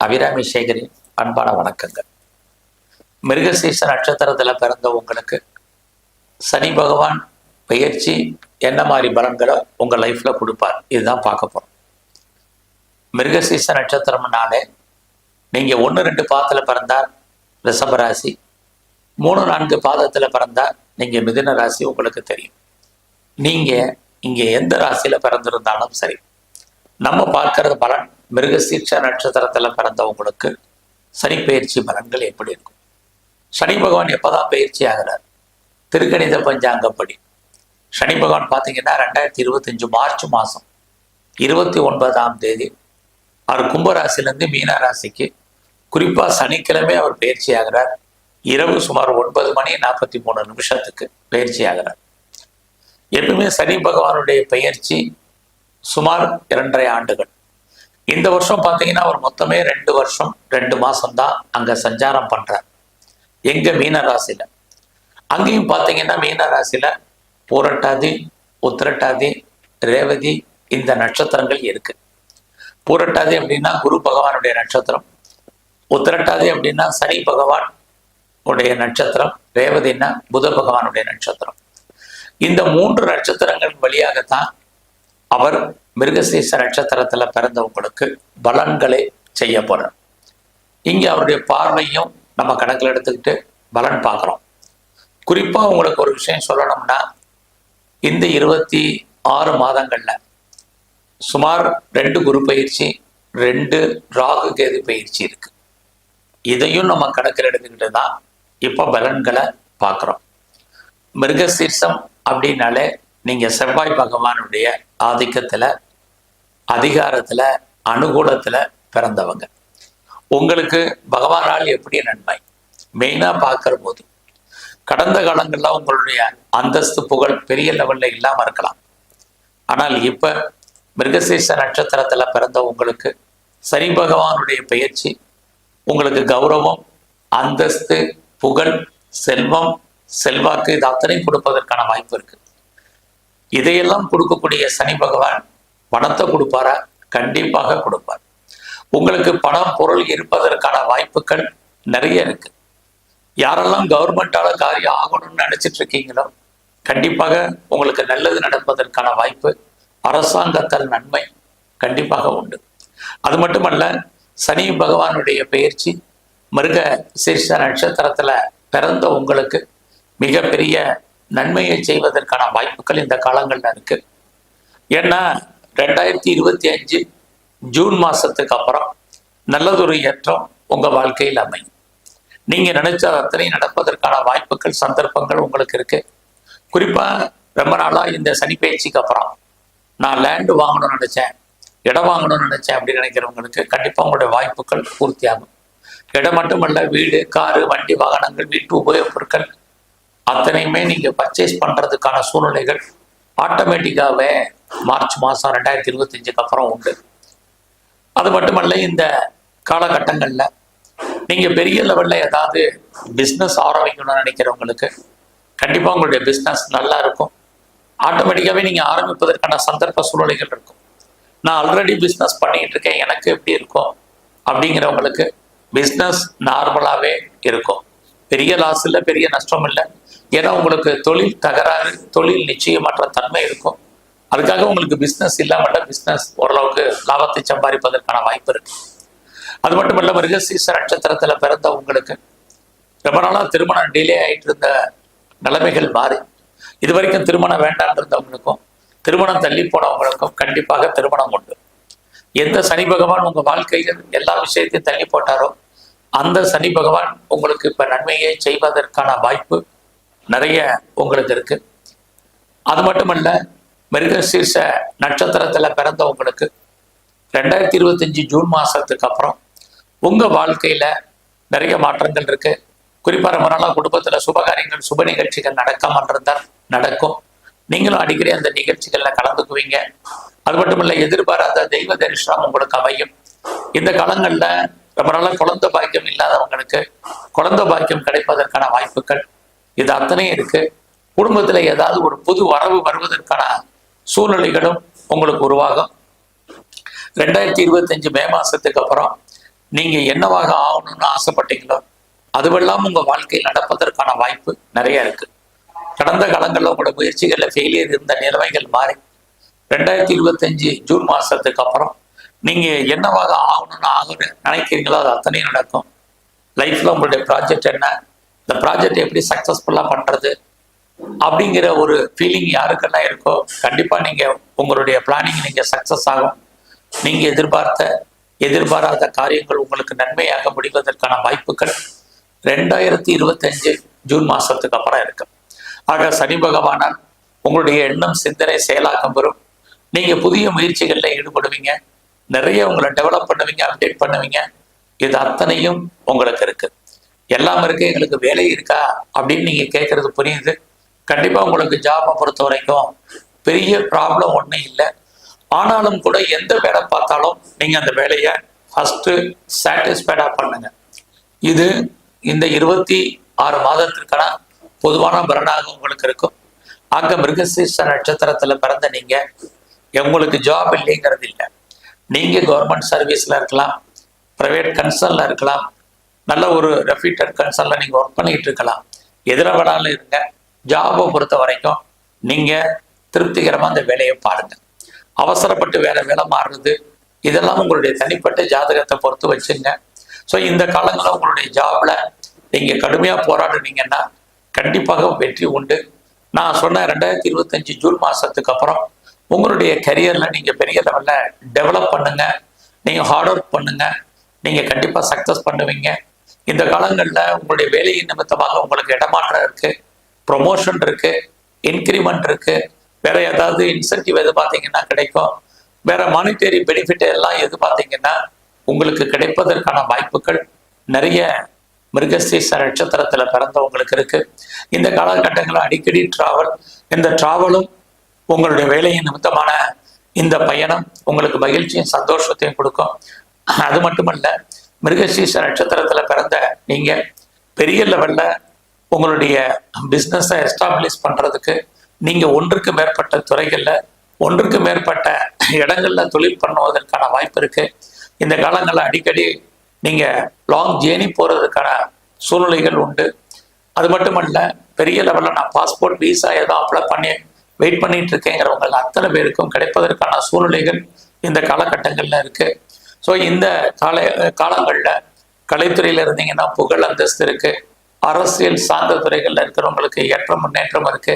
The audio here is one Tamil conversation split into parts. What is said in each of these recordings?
அபிராமி சேகரின் அன்பான வணக்கங்கள். மிருகசீச நட்சத்திரத்தில் பிறந்த உங்களுக்கு சனி பகவான் பயிற்சி என்ன மாதிரி பலன்களை உங்கள் லைஃப்பில் கொடுப்பார் இதுதான் பார்க்க போகிறோம் மிருகசீச நட்சத்திரம்னாலே நீங்கள் ஒன்று ரெண்டு பாதத்தில் பிறந்தால் ரிஷபராசி மூணு நான்கு பாதத்தில் பிறந்தால் நீங்கள் மிதுன ராசி உங்களுக்கு தெரியும். நீங்கள் இங்கே எந்த ராசியில் பிறந்திருந்தாலும் சரி நம்ம பார்க்கறது பலன் மிருகசீர்ஷ நட்சத்திரத்தில் பிறந்தவங்களுக்கு சனி பயிற்சி பலன்கள் எப்படி இருக்கும்? சனி பகவான் எப்போதான் பயிற்சி ஆகிறார்? திருக்கணித பஞ்சாங்கப்படி. சனி பகவான் பார்த்தீங்கன்னா ரெண்டாயிரத்தி இருபத்தஞ்சு மார்ச் மாதம் இருபத்தி ஒன்பதாம் தேதி. அவர் கும்பராசிலேருந்து மீன ராசிக்கு. குறிப்பாக சனிக்கிழமை அவர் பயிற்சி ஆகிறார். இரவு சுமார் ஒன்பது மணி நாற்பத்தி மூணு நிமிஷத்துக்கு பயிற்சி ஆகிறார். எப்பவுமே சனி பகவானுடைய பயிற்சி சுமார் இரண்டரை ஆண்டுகள். இந்த வருஷம் பார்த்தீங்கன்னா அவர் மொத்தமே ரெண்டு வருஷம் ரெண்டு மாசம் தான் அங்க சஞ்சாரம் பண்றார். எங்க மீன ராசியில அங்கேயும் பார்த்தீங்கன்னா மீன ராசியில பூரட்டாதி உத்திரட்டாதி ரேவதி இந்த நட்சத்திரங்கள் இருக்கு. பூரட்டாதி அப்படின்னா குரு பகவானுடைய நட்சத்திரம். உத்திரட்டாதி அப்படின்னா சனி பகவான் உடைய நட்சத்திரம். ரேவதினா புத பகவானுடைய நட்சத்திரம். இந்த மூன்று நட்சத்திரங்கள் வழியாகத்தான் அவர் மிருகசீச நட்சத்திரத்துல பிறந்தவங்களுக்கு பலன்களை செய்ய போறார் இங்க அவருடைய பார்வையும் நம்ம கணக்கில் எடுத்துக்கிட்டு பலன் பார்க்குறோம். குறிப்பா உங்களுக்கு ஒரு விஷயம் சொல்லணும்னா இந்த இருபத்தி ஆறு மாதங்கள்ல சுமார் ரெண்டு குரு பயிற்சி ரெண்டு ராகு கேது பயிற்சி இருக்கு. இதையும் நம்ம கணக்கில் எடுத்துக்கிட்டு தான் இப்போ பலன்களை பார்க்குறோம். மிருகசீர்ஷம் அப்படின்னாலே நீங்க செவ்வாய் பகவானுடைய ஆதிக்கத்துல அதிகாரத்துல அனுகூலத்துல பிறந்தவங்க. உங்களுக்கு பகவானால் எப்படி நன்மை? மெயினா பார்க்கிற போது கடந்த காலங்கள்ல உங்களுடைய அந்தஸ்து புகழ் பெரிய லெவல்ல இல்லாம இருக்கலாம். ஆனால் இப்ப மிருகசீச நட்சத்திரத்துல பிறந்த உங்களுக்கு சனி பகவானுடைய பயிற்சி உங்களுக்கு கௌரவம் அந்தஸ்து புகழ் செல்வம் செல்வாக்கு இது அத்தனை கொடுப்பதற்கான வாய்ப்பு இருக்கு. இதையெல்லாம் கொடுக்கக்கூடிய சனி பகவான் பணத்தை கொடுப்பாரா? கண்டிப்பாக கொடுப்பார். உங்களுக்கு பணம் பொருள் இருப்பதற்கான வாய்ப்புகள் நிறைய இருக்கு. யாரெல்லாம் கவர்மெண்டால காரியம் ஆகணும்னு நினைச்சிட்டு இருக்கீங்களோ கண்டிப்பாக உங்களுக்கு நல்லது நடப்பதற்கான வாய்ப்பு அரசாங்கத்தால் நன்மை கண்டிப்பாக உண்டு. அது மட்டுமல்ல சனி பகவானுடைய பயிற்சி மிருக சீர்ஷ நட்சத்திரத்துல பிறந்த உங்களுக்கு மிகப்பெரிய நன்மையை செய்வதற்கான வாய்ப்புகள் இந்த காலங்களில் இருக்கு. ஏன்னா ரெண்டாயிரத்தி இருபத்தி அஞ்சு ஜூன் மாசத்துக்கு அப்புறம் நல்லதொரு ஏற்றம் உங்க வாழ்க்கையில் அமையும். நீங்க நினைச்ச அத்தனை நடப்பதற்கான வாய்ப்புகள் சந்தர்ப்பங்கள் உங்களுக்கு இருக்கு. குறிப்பா ரொம்ப நாளா இந்த சனி பயிற்சிக்கு அப்புறம் நான் லேண்டு வாங்கணும்னு நினைச்சேன் இடம் வாங்கணும்னு நினைச்சேன் அப்படின்னு நினைக்கிறவங்களுக்கு கண்டிப்பா உங்களுடைய வாய்ப்புகள் பூர்த்தியாகும். இடம் மட்டுமல்ல வீடு காரு வண்டி வாகனங்கள் வீட்டு உபயோகப் பொருட்கள் அத்தனையுமே நீங்க பர்ச்சேஸ் பண்றதுக்கான சூழ்நிலைகள் ஆட்டோமேட்டிக்காவே மார்ச் மாசம் ரெண்டாயிரத்தி இருபத்தஞ்சுக்கு அப்புறம் உண்டு. அது மட்டுமல்ல இந்த காலகட்டங்கள்ல நீங்க பெரிய லெவல்ல ஏதாவது பிஸ்னஸ் ஆரம்பிக்கணும்னு நினைக்கிறவங்களுக்கு கண்டிப்பா உங்களுடைய பிஸ்னஸ் நல்லா இருக்கும். ஆட்டோமேட்டிக்காவே நீங்க ஆரம்பிப்பதற்கான சந்தர்ப்ப சூழ்நிலைகள் இருக்கும். நான் ஆல்ரெடி பிஸ்னஸ் பண்ணிக்கிட்டு இருக்கேன் எனக்கு எப்படி இருக்கும் அப்படிங்கிறவங்களுக்கு பிஸ்னஸ் நார்மலாகவே இருக்கும். பெரிய லாஸ் இல்லை பெரிய நஷ்டம் இல்லை. ஏன்னா உங்களுக்கு தொழில் தகராறு தொழில் நிச்சயமற்ற தன்மை இருக்கும். அதுக்காக உங்களுக்கு பிஸ்னஸ் இல்லாமல் பிஸ்னஸ் ஓரளவுக்கு லாபத்தை சம்பாதிப்பதற்கான வாய்ப்பு இருக்கு. அது மட்டும் இல்ல மிருகசீச நட்சத்திரத்துல பிறந்த உங்களுக்கு ரொம்ப நாளா திருமணம் டிலே ஆகிட்டு இருந்த நிலைமைகள் மாறி இது வரைக்கும் திருமணம் வேண்டாம் இருந்தவங்களுக்கும் திருமணம் தள்ளி போனவங்களுக்கும் கண்டிப்பாக திருமணம் உண்டு. எந்த சனி பகவான் உங்க வாழ்க்கையில் எல்லா விஷயத்தையும் தள்ளி போட்டாரோ அந்த சனி பகவான் உங்களுக்கு இப்போ நன்மையை செய்வதற்கான வாய்ப்பு நிறைய உங்களுக்கு இருக்கு. அது மட்டுமல்ல மிருகசீர்ஷ நட்சத்திரத்துல பிறந்தவங்களுக்கு ரெண்டாயிரத்தி இருபத்தஞ்சு ஜூன் மாசத்துக்கு அப்புறம் உங்க வாழ்க்கையில நிறைய மாற்றங்கள் இருக்கு. குறிப்பா ரொம்ப நாளா குடும்பத்துல சுபகாரியங்கள் சுப நிகழ்ச்சிகள் நடக்காமல் இருந்தால் நடக்கும். நீங்களும் அடிக்கடி அந்த நிகழ்ச்சிகள்ல கலந்துக்குவீங்க. அது மட்டும் இல்ல எதிர்பாராத தெய்வ தரிசனம் உங்களுக்கு அமையும். இந்த காலங்கள்ல ரொம்ப நாளா குழந்தை பாக்கியம் இல்லாதவங்களுக்கு குழந்தை பாக்கியம் கிடைப்பதற்கான வாய்ப்புகள் இது அத்தனையும் இருக்கு. குடும்பத்தில் ஏதாவது ஒரு புது வரவு வருவதற்கான சூழ்நிலைகளும் உங்களுக்கு உருவாகும். ரெண்டாயிரத்தி இருபத்தஞ்சு மே மாசத்துக்கு அப்புறம் நீங்க என்னவாக ஆகணும்னு ஆசைப்பட்டீங்களோ அதுவெல்லாம் உங்க வாழ்க்கையில் நடப்பதற்கான வாய்ப்பு நிறைய இருக்கு. கடந்த காலங்களில் உங்களோட முயற்சிகளில் ஃபெயிலியர் இருந்த நிலைமைகள் மாறி ரெண்டாயிரத்தி இருபத்தஞ்சு ஜூன் மாசத்துக்கு அப்புறம் நீங்க என்னவாக ஆகணும்னு ஆகணும் நினைக்கிறீங்களோ அது அத்தனையும் நடக்கும். லைஃப்ல உங்களுடைய ப்ராஜெக்ட் என்ன இந்த ப்ராஜெக்ட் எப்படி சக்ஸஸ்ஃபுல்லாக பண்ணுறது அப்படிங்கிற ஒரு ஃபீலிங் யாருக்கெல்லாம் இருக்கோ கண்டிப்பாக நீங்கள் உங்களுடைய பிளானிங் நீங்கள் சக்ஸஸ் ஆகும். நீங்கள் எதிர்பார்த்த எதிர்பாராத காரியங்கள் உங்களுக்கு நன்மையாக முடிவதற்கான வாய்ப்புகள் ரெண்டாயிரத்தி இருபத்தஞ்சு ஜூன் மாதத்துக்கு அப்புறம் இருக்கு. ஆக சனி பகவானால் உங்களுடைய எண்ணம் சிந்தனை செயலாக்கம் பெறும் நீங்கள் புதிய முயற்சிகளில் ஈடுபடுவீங்க. நிறைய உங்களை டெவலப் பண்ணுவீங்க அப்டேட் பண்ணுவீங்க. இது அத்தனையும் உங்களுக்கு இருக்குது எல்லாம் இருக்கு எங்களுக்கு வேலை இருக்கா அப்படின்னு நீங்க கேட்கறது புரியுது. கண்டிப்பா உங்களுக்கு ஜாபை பொறுத்த வரைக்கும் பெரிய ப்ராப்ளம் ஒன்றும் இல்லை. ஆனாலும் கூட எந்த வேலை பார்த்தாலும் நீங்க அந்த வேலையை ஃபஸ்ட்டு சாட்டிஸ்ஃபைடாக பண்ணுங்க. இது இந்த இருபத்தி ஆறு மாதத்திற்கான பொதுவான பலனாக உங்களுக்கு இருக்கும். அங்க மிருகசீர்ஷ நட்சத்திரத்தில் பிறந்த நீங்க உங்களுக்கு ஜாப் இல்லைங்கிறது இல்லை. நீங்க கவர்மெண்ட் சர்வீஸ்ல இருக்கலாம் ப்ரைவேட் கன்சர்ன்ல இருக்கலாம் நல்ல ஒரு ரெஃபியூட்டட் கன்சர்ன்ல நீங்க ஒர்க் பண்ணிக்கிட்டு இருக்கலாம். எதிராக வேணாலும் இருங்க. ஜாபை பொறுத்த வரைக்கும் நீங்க திருப்திகரமா அந்த வேலையை பாருங்க. அவசரப்பட்டு வேலை வேலை மாறுறது இதெல்லாம் உங்களுடைய தனிப்பட்ட ஜாதகத்தை பொறுத்து வச்சுங்க. ஸோ இந்த காலங்களில் உங்களுடைய ஜாபில் நீங்கள் கடுமையாக போராடுனீங்கன்னா கண்டிப்பாக வெற்றி உண்டு. நான் சொன்ன ரெண்டாயிரத்தி இருபத்தஞ்சு ஜூன் மாதத்துக்கு அப்புறம் உங்களுடைய கரியரில் நீங்கள் பெரிய லெவலில் டெவலப் பண்ணுங்கள் நீங்கள் ஹார்ட் ஒர்க் பண்ணுங்கள் நீங்கள் கண்டிப்பாக சக்ஸஸ் பண்ணுவீங்க. இந்த காலங்களில் உங்களுடைய வேலையின் நிமித்தமாக உங்களுக்கு இடமாற்றம் இருக்கு ப்ரொமோஷன் இருக்கு இன்க்ரிமெண்ட் இருக்கு வேற ஏதாவது இன்சென்டிவ் எது பார்த்தீங்கன்னா கிடைக்கும் வேற மானிட்டரி பெனிஃபிட் எல்லாம் எது பார்த்தீங்கன்னா உங்களுக்கு கிடைப்பதற்கான வாய்ப்புகள் நிறைய மிருகஸ்தீச நட்சத்திரத்தில் பிறந்தவங்களுக்கு இருக்கு. இந்த காலகட்டங்களில் அடிக்கடி டிராவல் இந்த டிராவலும் உங்களுடைய வேலையின் நிமித்தமான இந்த பயணம் உங்களுக்கு மகிழ்ச்சியும் சந்தோஷத்தையும் கொடுக்கும். அது மட்டுமல்ல மிருகசீச நட்சத்திரத்தில் பிறந்த நீங்கள் பெரிய லெவலில் உங்களுடைய பிஸ்னஸை எஸ்டாப்ளிஷ் பண்ணுறதுக்கு நீங்கள் ஒன்றுக்கு மேற்பட்ட துறைகளில் ஒன்றுக்கு மேற்பட்ட இடங்களில் தொழில் பண்ணுவதற்கான வாய்ப்பு இருக்குது இந்த காலங்களில் அடிக்கடி நீங்கள் லாங் ஜேர்னி போகிறதுக்கான சூழ்நிலைகள் உண்டு. அது மட்டுமல்ல பெரிய லெவலில் நான் பாஸ்போர்ட் விசா ஏதோ அப்ளை பண்ணி வெயிட் பண்ணிட்டு இருக்கேங்கிறவங்க அத்தனை பேருக்கும் கிடைப்பதற்கான சூழ்நிலைகள் இந்த காலகட்டங்களில் இருக்குது ஸோ இந்த கால காலங்களில் கலைத்துறையில் இருந்தீங்கன்னா புகழ் அந்தஸ்து இருக்கு. அரசியல் சார்ந்த துறைகளில் இருக்கிறவங்களுக்கு ஏற்ற முன்னேற்றம் இருக்கு.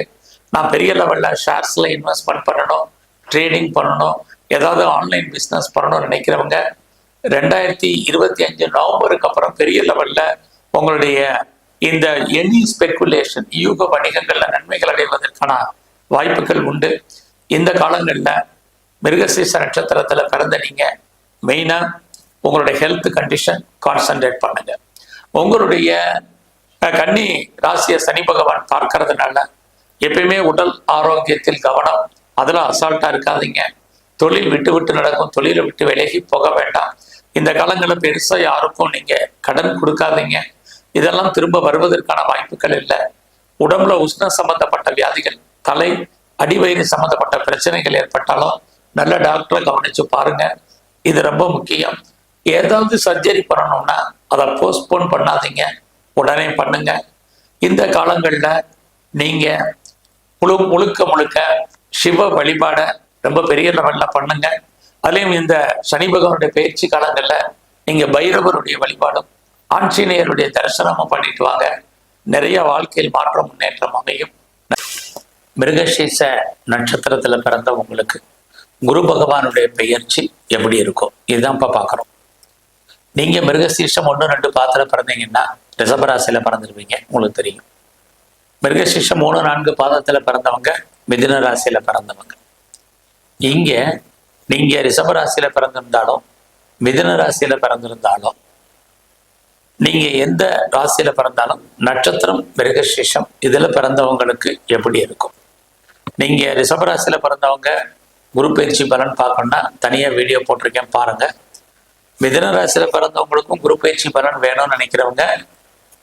நான் பெரிய லெவலில் ஷேர்ஸில் இன்வெஸ்ட்மெண்ட் பண்ணணும் ட்ரேடிங் பண்ணணும் ஏதாவது ஆன்லைன் பிஸ்னஸ் பண்ணணும்னு நினைக்கிறவங்க ரெண்டாயிரத்தி இருபத்தி அஞ்சு நவம்பருக்கு அப்புறம் பெரிய லெவல்ல உங்களுடைய இந்த எனி ஸ்பெக்குலேஷன் யூக வணிகங்களில் நன்மைகள் அடைவதற்கான வாய்ப்புகள் உண்டு. இந்த காலங்களில் மிருகசீச நட்சத்திரத்தில் பிறந்த நீங்கள் மெயினா உங்களுடைய ஹெல்த் கண்டிஷன் கான்சென்ட்ரேட் பண்ணுங்க. உங்களுடைய கன்னி ராசியை சனி பகவான் பார்க்கறதுனால எப்பயுமே உடல் ஆரோக்கியத்தில் கவனம் அதெல்லாம் அசால்ட்டா இருக்காதீங்க. தொழில் விட்டு விட்டு நடக்கும் தொழிலை விட்டு விலகி போக வேண்டாம். இந்த காலங்களில் பெருசா யாருக்கும் நீங்க கடன் கொடுக்காதீங்க. இதெல்லாம் திரும்ப வருவதற்கான வாய்ப்புகள் இல்லை. உடம்புல உஷ்ண சம்பந்தப்பட்ட வியாதிகள் தலை அடிவயிறு சம்பந்தப்பட்ட பிரச்சனைகள் ஏற்பட்டாலும் நல்ல டாக்டரை கவனிச்சு பாருங்க. இது ரொம்ப முக்கியம். ஏதாவது சர்ஜரி பண்ணணும்னா அதை போஸ்ட்போன் பண்ணாதீங்க. உடனே பண்ணுங்க. இந்த காலங்களில் நீங்க முழு முழுக்க முழுக்க சிவ வழிபாட ரொம்ப பெரிய லெவல்ல பண்ணுங்க. அதுலேயும் இந்த சனி பகவானுடைய பயிற்சி காலங்களில் நீங்க பைரவருடைய வழிபாடும் ஆஞ்சநேயருடைய தரிசனமும் பண்ணிட்டு வாங்க. நிறைய வாழ்க்கையில் மாற்றம் முன்னேற்றம் அமையும். மிருகசீச நட்சத்திரத்துல பிறந்த உங்களுக்கு. குரு பகவானுடைய பெயர்ச்சி எப்படி இருக்கும்? இதுதான் இப்ப பார்க்குறோம் நீங்க மிருகசீஷம் ஒன்று ரெண்டு பாத்திரம் பிறந்தீங்கன்னா ரிஷபராசியில பிறந்துருவீங்க உங்களுக்கு தெரியும். மிருகசீஷம் மூணு நான்கு பாதத்துல பிறந்தவங்க மிதுன ராசியில பிறந்தவங்க. இங்க நீங்க ரிஷபராசியில பிறந்திருந்தாலும் மிதுன ராசியில பிறந்திருந்தாலும் நீங்க எந்த ராசியில பிறந்தாலும் நட்சத்திரம் மிருகசீஷம் இதுல பிறந்தவங்களுக்கு எப்படி இருக்கும்? நீங்க ரிஷபராசியில பிறந்தவங்க குரு பயிற்சி பலன் பார்க்கணும்னா தனியா வீடியோ போட்டிருக்கேன் பாருங்க. மிதன ராசியில பிறந்தவங்களுக்கும் குரு பயிற்சி பலன் வேணும்னு நினைக்கிறவங்க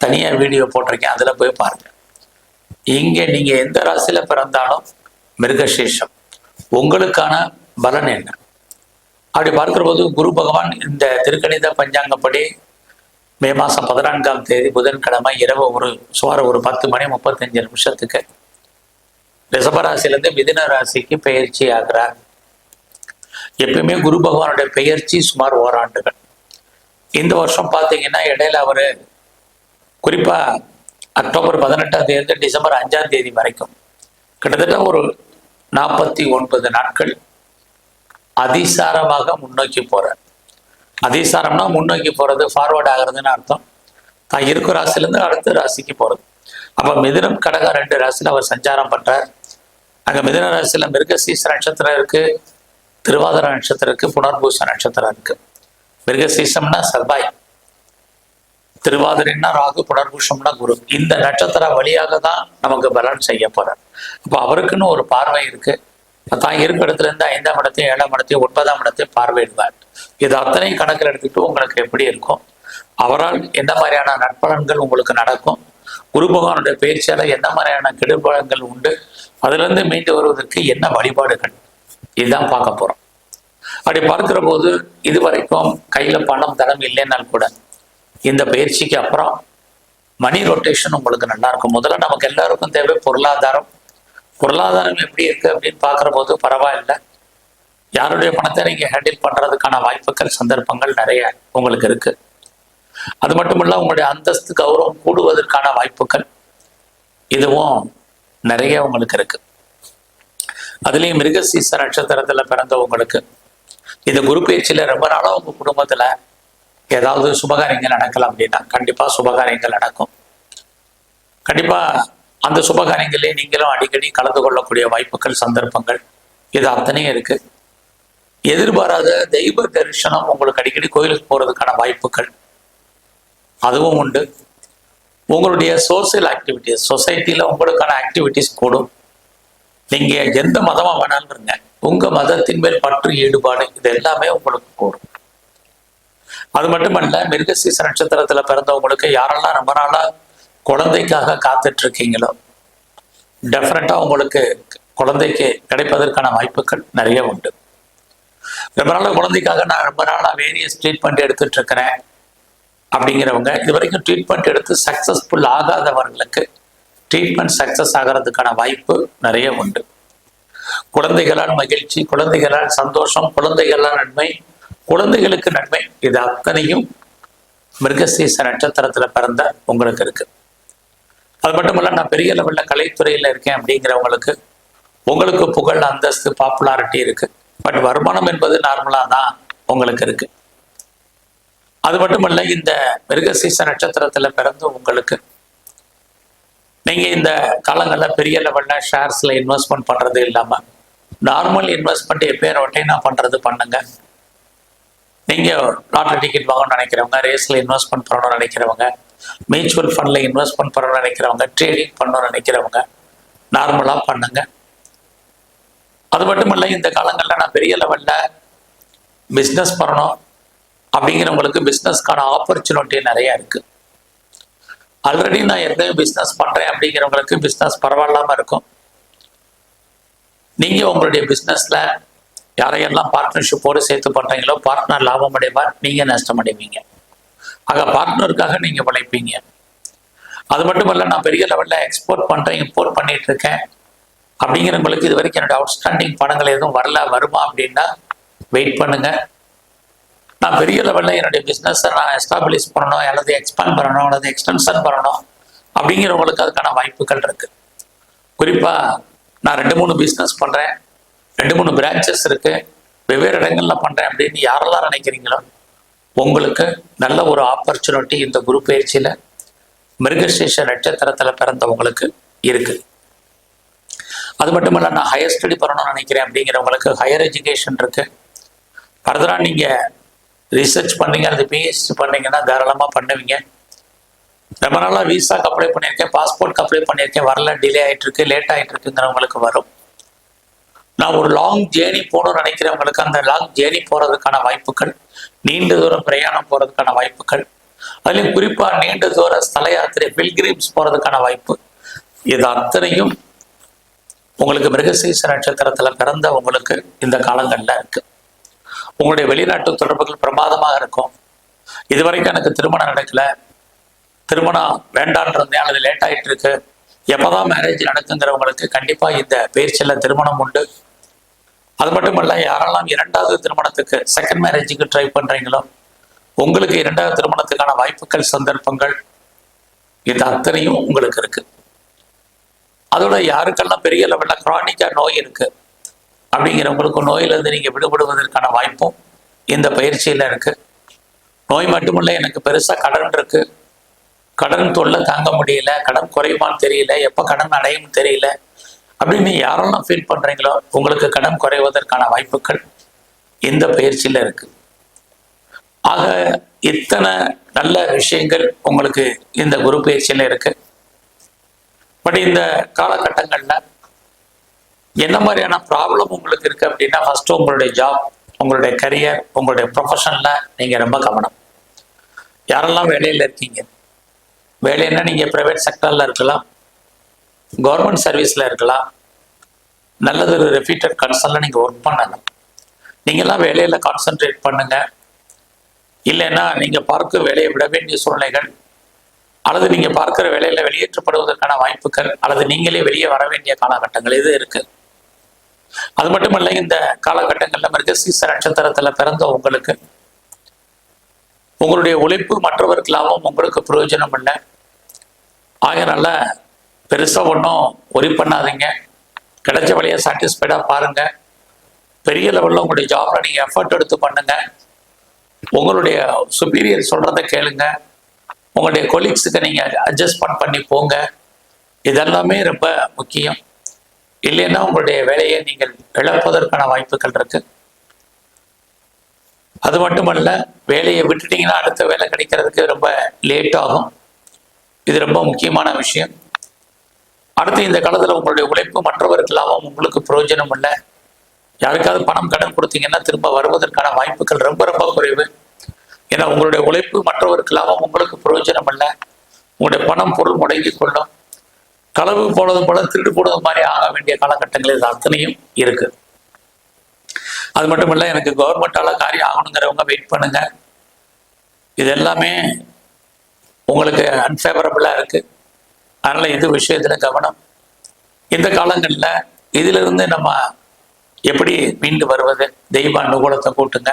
தனியா வீடியோ போட்டிருக்கேன். அதுல போய் பாருங்க. இங்க நீங்க எந்த ராசியில பிறந்தாலும் மிருகசீஷம். உங்களுக்கான பலன் என்ன? அப்படி பார்க்கிற போது குரு பகவான் இந்த திருக்கணித பஞ்சாங்கப்படி மே மாதம் பதினான்காம் தேதி புதன்கிழமை இரவு ஒரு சுமார் ஒரு பத்து மணி முப்பத்தஞ்சு நிமிஷத்துக்கு ரிஷபராசிலேருந்து மிதின ராசிக்கு பெயர்ச்சி ஆகிறார். எப்பயுமே குரு பகவானுடைய பெயர்ச்சி சுமார் ஓராண்டுகள். இந்த வருஷம் பார்த்தீங்கன்னா இடையில அவர் குறிப்பாக அக்டோபர் பதினெட்டாம் தேதி டிசம்பர் அஞ்சாம் தேதி வரைக்கும் கிட்டத்தட்ட ஒரு நாற்பத்தி ஒன்பது நாட்கள் அதிசாரமாக முன்னோக்கி போறார். அதிசாரம்னா முன்னோக்கி போறது ஃபார்வர்ட் ஆகிறதுன்னு அர்த்தம். தான் இருக்கிற ராசிலேருந்து அடுத்த ராசிக்கு போறது. அப்போ மிதுனம் கடகம் ரெண்டு ராசியில் அவர் சஞ்சாரம் பண்றார். அங்கே மிதன ராசிலம் இருக்கு சீச நட்சத்திரம் இருக்கு திருவாதிர நட்சத்திரம் இருக்கு புனர்பூச நட்சத்திரம் இருக்கு. மிருகசீசம்னா செவ்வாய். திருவாதிரைன்னா ராகு புனர்பூஷம்னா குரு. இந்த நட்சத்திர வழியாக தான் நமக்கு பலன் செய்ய போறார். அப்போ அவருக்குன்னு ஒரு பார்வை இருக்கு. தான் இருக்கிற இடத்துல இருந்து ஐந்தாம் இடத்தையும் ஏழாம் இடத்தையும் ஒன்பதாம் இடத்தையும் பார்வையிடுவார். இது அத்தனையும் கணக்கில் எடுத்துக்கிட்டு உங்களுக்கு எப்படி இருக்கும்? அவரால் எந்த மாதிரியான நட்பலன்கள் உங்களுக்கு நடக்கும்? குரு பகவானுடைய பயிற்சியால எந்த மாதிரியான கெடுபலன்கள் உண்டு? அதுலேருந்து மீண்டு வருவதற்கு என்ன வழிபாடுகள்? இதுதான் பார்க்க போகிறோம் அப்படி பார்க்கிற போது இதுவரைக்கும் கையில் பணம் தரம் இல்லைன்னால் கூட இந்த பயிற்சிக்கு அப்புறம் மணி ரொட்டேஷன் உங்களுக்கு நல்லா இருக்கும். முதல்ல நமக்கு எல்லாருக்கும் தேவை பொருளாதாரம். பொருளாதாரம் எப்படி இருக்கு அப்படின்னு பார்க்குற போது பரவாயில்ல. யாருடைய பணத்தை நீங்க ஹேண்டில் பண்றதுக்கான வாய்ப்புகள் சந்தர்ப்பங்கள் நிறைய உங்களுக்கு இருக்கு. அது மட்டும் இல்ல உங்களுடைய அந்தஸ்து கௌரவம் கூடுவதற்கான வாய்ப்புகள். இதுவும் நிறைய உங்களுக்கு இருக்கு. அதுலேயும் மிருகசீச நட்சத்திரத்துல பிறந்தவங்களுக்கு இந்த குரு பயிற்சியில ரொம்ப நாளா உங்க குடும்பத்துல ஏதாவது சுபகாரியங்கள் நடக்கலாம் அப்படின்னா கண்டிப்பா சுபகாரியங்கள் நடக்கும். கண்டிப்பா அந்த சுபகாரியங்களே நீங்களும் அடிக்கடி கலந்து கொள்ளக்கூடிய வாய்ப்புகள் சந்தர்ப்பங்கள் இது அத்தனையும் இருக்கு. எதிர்பாராத தெய்வ தரிசனம் உங்களுக்கு அடிக்கடி கோயிலுக்கு போறதுக்கான வாய்ப்புகள் அதுவும் உண்டு. உங்களுடைய சோசியல் ஆக்டிவிட்டிஸ் சொசைட்டியில் உங்களுக்கான ஆக்டிவிட்டிஸ் கூடும். நீங்கள் எந்த மதமாக வேணாலும் இருங்க. உங்கள் மதத்தின் மேல் பற்று ஈடுபாடு இது எல்லாமே உங்களுக்கு கூடும். அது மட்டுமல்ல மிருகசீச நட்சத்திரத்தில் பிறந்தவங்களுக்கு யாரெல்லாம் ரொம்ப நாளாக குழந்தைக்காக காத்துட்டு இருக்கீங்களோ டெஃபினட்டாக உங்களுக்கு குழந்தைக்கு கிடைப்பதற்கான வாய்ப்புகள் நிறைய உண்டு. ரொம்ப நாளாக குழந்தைக்காக நான் ரொம்ப நாளாக வேரியஸ் ட்ரீட்மெண்ட் எடுத்துட்டு இருக்கிறேன் அப்படிங்கிறவங்க இது வரைக்கும் ட்ரீட்மெண்ட் எடுத்து சக்ஸஸ்ஃபுல் ஆகாதவர்களுக்கு ட்ரீட்மெண்ட் சக்ஸஸ் ஆகிறதுக்கான வாய்ப்பு நிறைய உண்டு. குழந்தைகளால் மகிழ்ச்சி குழந்தைகளால் சந்தோஷம் குழந்தைகளால் நன்மை குழந்தைகளுக்கு நன்மை இது அத்தனையும் மிருகசீச நட்சத்திரத்தில் பிறந்த உங்களுக்கு இருக்கு. அது மட்டும் இல்லை நான் பெரிய லெவலில் கலைத்துறையில் இருக்கேன் அப்படிங்கிறவங்களுக்கு உங்களுக்கு புகழ் அந்தஸ்து பாப்புலாரிட்டி இருக்கு. பட் வருமானம் என்பது நார்மலாக தான் உங்களுக்கு இருக்குது அது மட்டுமல்ல இந்த மிருகசீச நட்சத்திரத்துல பிறந்து உங்களுக்கு நீங்க இந்த காலங்களில் பெரிய லெவல்ல ஷேர்ஸ்ல இன்வெஸ்ட்மெண்ட் பண்றது இல்லாம நார்மல் இன்வெஸ்ட்மெண்ட் எப்பயும் ரொட்டீனா பண்றது பண்ணுங்க. நீங்க லாட்டரி டிக்கெட் வாங்கணும்னு நினைக்கிறவங்க ரேஸ்ல இன்வெஸ்ட்மெண்ட் பண்ணணும்னு நினைக்கிறவங்க மியூச்சுவல் ஃபண்ட்ல இன்வெஸ்ட்மெண்ட் பண்ணணும்னு நினைக்கிறவங்க ட்ரேடிங் பண்ணணும்னு நினைக்கிறவங்க நார்மலா பண்ணுங்க. அது மட்டும் இல்லை இந்த காலங்களில் நான் பெரிய லெவல்ல பிஸ்னஸ் பண்ணணும். அப்படிங்கிறவங்களுக்கு பிஸ்னஸ்க்கான ஆப்பர்ச்சுனிட்டி நிறைய இருக்கு. ஆல்ரெடி நான் ஏற்கனவே பிஸ்னஸ் பண்றேன் அப்படிங்கிறவங்களுக்கு பிஸ்னஸ் பரவாயில்லாம இருக்கும். நீங்க உங்களுடைய பிஸ்னஸ்ல யாரையெல்லாம் பார்ட்னர்ஷிப்போடு சேர்த்து பண்றீங்களோ பார்ட்னர் லாபம் அடைவார் நீங்க நஷ்டம் அடைவீங்க. ஆக பார்ட்னருக்காக நீங்க உழைப்பீங்க. அது மட்டும் இல்லை நான் பெரிய லெவலில் எக்ஸ்போர்ட் பண்ணுறேன் இம்போர்ட் பண்ணிட்டு இருக்கேன். அப்படிங்கிறவங்களுக்கு இது வரைக்கும் என்னோட அவுட்ஸ்டாண்டிங் பணங்கள் எதுவும் வரல வருமா அப்படின்னா வெயிட் பண்ணுங்க. நான் பெரிய லெவலில் என்னுடைய பிஸ்னஸை நான் எஸ்டாப்ளிஷ் பண்ணணும் அல்லது எக்ஸ்பேண்ட் பண்ணணும் அல்லது எக்ஸ்டென்ஷன் பண்ணணும் அப்படிங்கிறவங்களுக்கு அதுக்கான வாய்ப்புகள் இருக்குது குறிப்பாக நான் ரெண்டு மூணு பிஸ்னஸ் பண்ணுறேன் ரெண்டு மூணு பிரான்ச்சஸ் இருக்குது வெவ்வேறு இடங்களில் பண்ணுறேன் அப்படின்னு யாரெல்லாம் நினைக்கிறீங்களோ உங்களுக்கு நல்ல ஒரு ஆப்பர்ச்சுனிட்டி இந்த குரு பயிற்சியில் மிருகசேஷ நட்சத்திரத்தில் பிறந்தவங்களுக்கு இருக்குது அது மட்டும் இல்ல நான் ஹையர் ஸ்டடி பண்ணணும்னு நினைக்கிறேன் அப்படிங்கிறவங்களுக்கு ஹையர் எஜுகேஷன் இருக்குது ஃபர்தராக நீங்கள் ரிசர்ச் பண்ணீங்க அல்லது பிஹெச்டி பண்ணீங்கன்னா தாராளமாக பண்ணுவீங்க. ரொம்ப நாளாக விசாக்கு அப்ளை பண்ணியிருக்கேன் பாஸ்போர்ட்க்கு அப்ளை பண்ணியிருக்கேன் வரல டிலே ஆகிட்டுருக்கு லேட் ஆகிட்டுருக்குங்கிறவங்களுக்கு வரும். நான் ஒரு லாங் ஜேர்னி போகணும்னு நினைக்கிறவங்களுக்கு அந்த லாங் ஜேர்னி போகிறதுக்கான வாய்ப்புகள் நீண்ட தூரம் பிரயாணம் போகிறதுக்கான வாய்ப்புகள் அதுலேயும் குறிப்பாக நீண்ட தூர ஸ்தல யாத்திரை பில்கிரிம்ஸ் போகிறதுக்கான வாய்ப்பு. இது அத்தனையும் உங்களுக்கு மிருகசீச நட்சத்திரத்தில் பிறந்த உங்களுக்கு இந்த காலங்களில் இருக்குது உங்களுடைய வெளிநாட்டு தொடர்புகள் பிரமாதமாக இருக்கும். இதுவரைக்கும் எனக்கு திருமணம் நடக்கல. திருமணம் வேண்டான்னு இருந்தேன் அல்லது லேட் ஆகிட்டு இருக்கு எப்போதான் மேரேஜ் நடக்குங்கிறவங்களுக்கு கண்டிப்பாக இந்த பயிற்சியில் திருமணம் உண்டு. அது மட்டும் இல்ல யாரெல்லாம் இரண்டாவது திருமணத்துக்கு செகண்ட் மேரேஜுக்கு ட்ரை பண்ணுறீங்களோ உங்களுக்கு இரண்டாவது திருமணத்துக்கான வாய்ப்புகள் சந்தர்ப்பங்கள் இது அத்தனையும் உங்களுக்கு இருக்கு. அதோட யாருக்கெல்லாம் பெரிய லெவலில் க்ரானிக்கா நோய் இருக்குது அப்படிங்கிறவங்களுக்கு நோயிலிருந்து நீங்கள் விடுபடுவதற்கான வாய்ப்பும் இந்த பயிற்சியில் இருக்குது நோய் மட்டுமில்ல எனக்கு பெருசாக கடன் இருக்குது கடன் தொல்லை தாங்க முடியல கடன் குறையுமான்னு தெரியல எப்போ கடன் அடையும் தெரியல. அப்படின்னு யாரெல்லாம் ஃபீல் பண்ணுறீங்களோ உங்களுக்கு கடன் குறைவதற்கான வாய்ப்புகள் இந்த பயிற்சியில் இருக்குது ஆக இத்தனை நல்ல விஷயங்கள் உங்களுக்கு இந்த குரு பயிற்சியில் இருக்குது பட் இந்த காலகட்டங்களில் என்ன மாதிரியான ப்ராப்ளம் உங்களுக்கு இருக்கு அப்படின்னா ஃபர்ஸ்ட் உங்களுடைய ஜாப் உங்களுடைய கரியர் உங்களுடைய ப்ரொஃபஷனில் நீங்கள் ரொம்ப கவனம். யாரெல்லாம் வேலையில் இருக்கீங்க? வேலைன்னா நீங்கள் ப்ரைவேட் செக்டரில் இருக்கலாம் கவர்மெண்ட் சர்வீஸில் இருக்கலாம் நல்லது ஒரு ரெப்யூட்டட் கன்சர்னில் நீங்கள் ஒர்க் பண்ணணும் நீங்கள்லாம் வேலையில் கான்சென்ட்ரேட் பண்ணுங்கள் இல்லைன்னா நீங்கள் பார்க்க வேலையை விட வேண்டிய சூழ்நிலைகள் அல்லது நீங்கள் பார்க்குற வேலையில் வெளியேற்றப்படுவதற்கான வாய்ப்புகள் அல்லது நீங்களே வெளியே வர வேண்டிய காலகட்டங்கள் இது இருக்குது அது மட்டுமல்ல இந்த காலகட்டங்களில் மிருகசீச நட்சத்திரத்தில் பிறந்த உங்களுக்கு உங்களுடைய உழைப்பு மற்றவருக்கு லாபம் உங்களுக்கு பிரயோஜனம் இல்லை. ஆகையனால பெருசாக ஒன்றும் ஒரி பண்ணாதீங்க. கிடைச்ச வழியை சாட்டிஸ்ஃபைடாக பாருங்கள் பெரிய லெவலில் உங்களுடைய ஜாபில் நீங்கள் எஃபர்ட் எடுத்து பண்ணுங்க. உங்களுடைய சுப்பீரியர் சொல்கிறத கேளுங்க. உங்களுடைய கொலீக்ஸுக்கு நீங்கள் அட்ஜஸ்ட்மெண்ட் பண்ணி போங்க. இதெல்லாமே ரொம்ப முக்கியம். இல்லைன்னா உங்களுடைய வேலையை நீங்கள் இழப்பதற்கான வாய்ப்புகள் இருக்கு. அது மட்டுமல்ல வேலையை விட்டுட்டீங்கன்னா அடுத்த வேலை கிடைக்கிறதுக்கு ரொம்ப லேட் ஆகும். இது ரொம்ப முக்கியமான விஷயம். அடுத்து இந்த காலத்துல உங்களுடைய உழைப்பு மற்றவருக்கு லாபம் உங்களுக்கு பிரயோஜனம் இல்லை. யாருக்காவது பணம் கடன் கொடுத்தீங்கன்னா திரும்ப வருவதற்கான வாய்ப்புகள் ரொம்ப ரொம்ப குறைவு. ஏன்னா உங்களுடைய உழைப்பு மற்றவருக்கு லாபம் உங்களுக்கு பிரயோஜனம் இல்லை. உங்களுடைய பணம் பொருள் முடங்கி கொள்ளும். களவு போனது போல திருடு போனது மாதிரி ஆக வேண்டிய காலகட்டங்கள் இது அத்தனையும் இருக்கு. அது மட்டும் இல்லை எனக்கு கவர்மெண்டால காரியம் ஆகணுங்கிறவங்க வெயிட் பண்ணுங்க. இது எல்லாமே உங்களுக்கு அன்ஃபேவரபிளாக இருக்கு. அதனால இது விஷயத்தில் கவனம்? இந்த காலங்களில் இதிலிருந்து நம்ம எப்படி மீண்டு வருவது? தெய்வ அனுகூலத்தை கூட்டுங்க.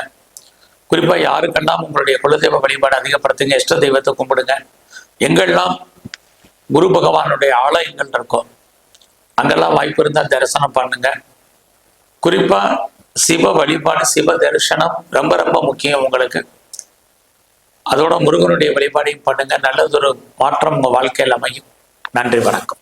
குறிப்பாக யாருக்கெல்லாம் உங்களுடைய குலதெய்வ வழிபாடு அதிகப்படுத்துங்க இஷ்ட தெய்வத்தை கும்பிடுங்க. எங்கெல்லாம் குரு பகவானுடைய ஆலயங்கள் இருக்கும் அங்கெல்லாம் வாய்ப்பு இருந்தால் தரிசனம் பண்ணுங்க. குறிப்பா சிவ வழிபாடு சிவ தரிசனம் ரொம்ப ரொம்ப முக்கியம் உங்களுக்கு. அதோட முருகனுடைய வழிபாடையும் பண்ணுங்க. நல்லதொரு மாற்றம் உங்க வாழ்க்கையில் அமையும். நன்றி வணக்கம்.